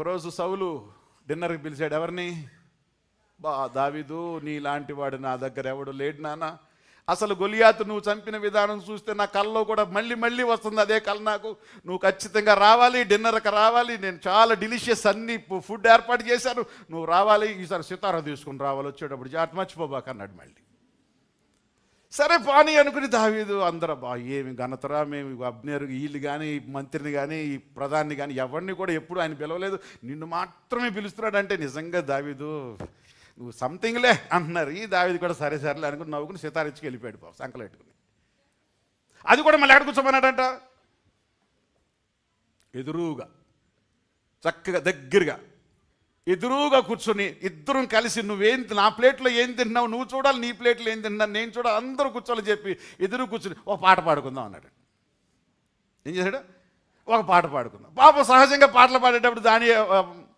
ఒకరోజు సౌలు డిన్నర్కి పిలిచాడు ఎవరిని? బా దావిదు నీలాంటి వాడు నా దగ్గర ఎవడు లేడు నాన్న. అసలు గొలియాతు నువ్వు చంపిన విధానం చూస్తే నా కళ్ళలో కూడా మళ్ళీ మళ్ళీ వస్తుంది అదే కళ నాకు. నువ్వు ఖచ్చితంగా రావాలి డిన్నర్కి రావాలి. నేను చాలా డిలిషియస్ అన్ని ఫుడ్ ఏర్పాటు చేశాను. నువ్వు రావాలి ఈసారి సితారా తీసుకుని రావాలి. వచ్చేటప్పుడు జాగ్రత్త మర్చిపోబాక అన్నాడు మళ్ళీ. సరే పాని అనుకుని దావీదు అందరూ బా ఏమి ఘనతరా మేము అబ్నేరు వీళ్ళు కానీ మంత్రిని కానీ ఈ ప్రధాని కానీ ఎవరిని కూడా ఎప్పుడు ఆయన పిలవలేదు. నిన్ను మాత్రమే పిలుస్తున్నాడంటే నిజంగా దావీదు నువ్వు సంథింగ్లే అంటున్నారు. ఈ దావీదు కూడా సరే సరేలే అనుకుని నవ్వుకుని సితారిచ్చుకి వెళ్ళిపోయాడు బాబు సంకలు పెట్టుకుని. అది కూడా మళ్ళీ ఎక్కడ కూర్చోమన్నాడంట? ఎదురుగా చక్కగా దగ్గరగా. ఎదురుగా కూర్చొని ఇద్దరం కలిసి నువ్వేం నా ప్లేట్లో ఏం తిన్నావు నువ్వు చూడాలి నీ ప్లేట్లో ఏం తిన్నావు నేను చూడాలి అందరూ కూర్చోని చెప్పి ఎదురు కూర్చొని ఒక పాట పాడుకుందాం అన్నాడు. ఏం చేశాడు? ఒక పాట పాడుకుందాం. పాప సహజంగా పాటలు పాడేటప్పుడు దాని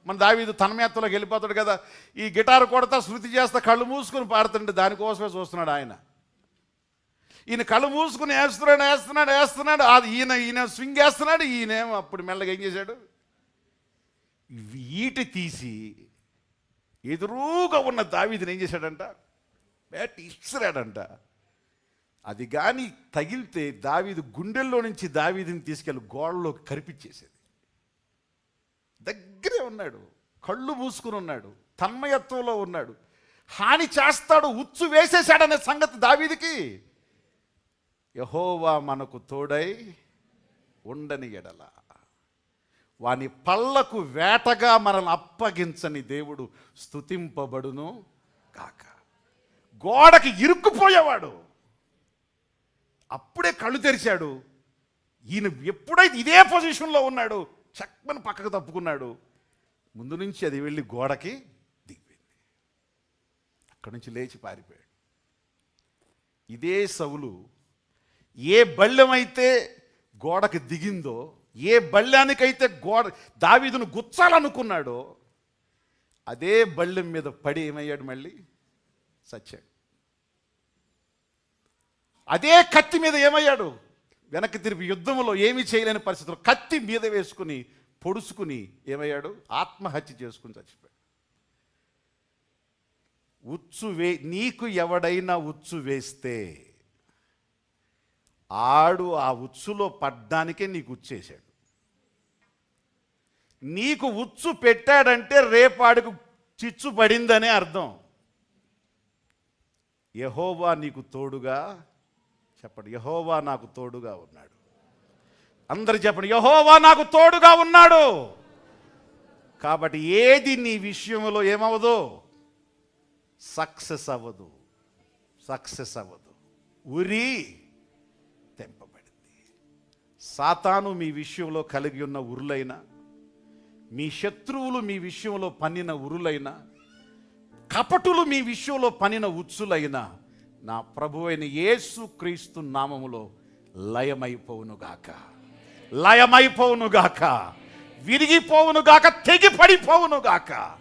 మన దావీదు తన్మయత్వంలోకి వెళ్ళిపోతాడు కదా. ఈ గిటార్ కొడతా శృతి చేస్తా కళ్ళు మూసుకుని పాడుతుంటే దానికోసమే చూస్తున్నాడు ఆయన. ఈయన కళ్ళు మూసుకుని వేస్తున్నాడు వేస్తున్నాడు వేస్తున్నాడు అది ఈయన ఈయన స్వింగ్ వేస్తున్నాడు ఈయనేమో అప్పుడు మెల్లగా ఏం చేశాడు? వీటి తీసి ఎదురుగా ఉన్న దావీదిని ఏం చేశాడంట? బ్యాట్ ఇస్తున్నాడంట అది కానీ తగిలితే దావీదు గుండెల్లో నుంచి దావీదిని తీసుకెళ్ళి గోడలోకి కరిపించేసేది. దగ్గరే ఉన్నాడు కళ్ళు మూసుకుని ఉన్నాడు తన్మయత్వంలో ఉన్నాడు. హాని చేస్తాడు ఉచ్చు వేసేశాడనే సంగతి దావీదికి. యహోవా మనకు తోడై ఉండని ఎడల. వాని పళ్ళకు వేటగా మనల్ని అప్పగించని దేవుడు స్తుతింపబడును కాక గోడకి ఇరుక్కుపోయేవాడు. అప్పుడే కళ్ళు తెరిచాడు. ఈయన ఎప్పుడైతే ఇదే పొజిషన్లో ఉన్నాడు చక్కని పక్కకు తప్పుకున్నాడు. ముందు నుంచి అది వెళ్ళి గోడకి దిగిపోయింది. అక్కడి నుంచి లేచి పారిపోయాడు. ఇదే సవులు ఏ బళ్ళెమైతే గోడకి దిగిందో ఏ బళ్ళానికైతే గోడ దావీదును గుచ్చాలనుకున్నాడో అదే బళ్ళెం మీద పడి ఏమయ్యాడు మళ్ళీ? సచ్చాడు అదే కత్తి మీద ఏమయ్యాడు? వెనక్కి తిరిగి యుద్ధంలో ఏమీ చేయలేని పరిస్థితుల్లో కత్తి మీద వేసుకుని పొడుచుకుని ఏమయ్యాడు? ఆత్మహత్య చేసుకుని చచ్చిపోయాడు. ఉచ్చు వే నీకు ఎవడైనా ఉచ్చు వేస్తే ఆడు ఆ ఉచ్చులో పడ్డానికే నీకు ఉచ్చేశాడు. నీకు ఉచ్చు పెట్టాడంటే రేపాడుకు చిచ్చు పడిందనే అర్థం. యహోవా నీకు తోడుగా చెప్పండి యహోవా నాకు తోడుగా ఉన్నాడు. అందరు చెప్పండి యహోవా నాకు తోడుగా ఉన్నాడు. కాబట్టి ఏది నీ విషయంలో ఏమవ్వదు? సక్సెస్ అవ్వదు. సక్సెస్ అవ్వదు. ఉరి సాతాను మీ విషయంలో కలిగి ఉన్న ఉరులైన మీ శత్రువులు మీ విషయంలో పన్నిన ఉరులైన కపటులు మీ విషయంలో పనిన ఉచ్చులైన నా ప్రభు అయిన యేసు క్రీస్తు నామములో లయమైపోవునుగాక. లయమైపోవునుగాక. విరిగిపోవునుగాక తెగి పడిపోవునుగాక